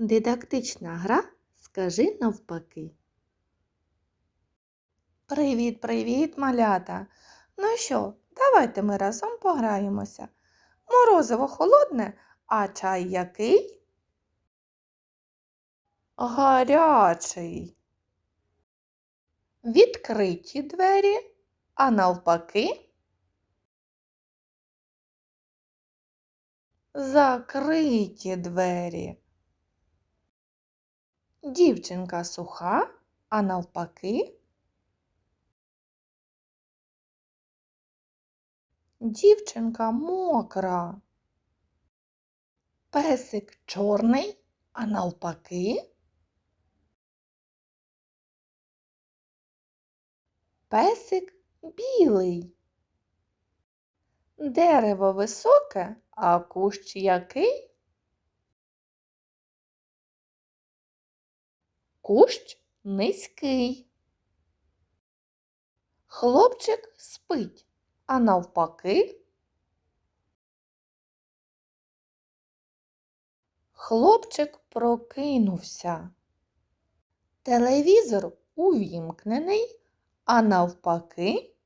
Дидактична гра Скажи навпаки. Привіт, привіт, малята! Ну що, давайте ми разом пограємося. Морозиво холодне, а чай який? Гарячий. Відкриті двері, а навпаки. Закриті двері. Дівчинка суха, а навпаки. Дівчинка мокра. Песик чорний, а навпаки. Песик білий. Дерево високе, а кущ який? Кущ низький. Хлопчик спить, а навпаки. Хлопчик прокинувся. Телевізор увімкнений, а навпаки.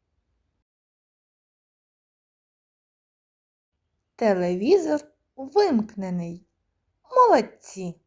Телевізор вимкнений. Молодці.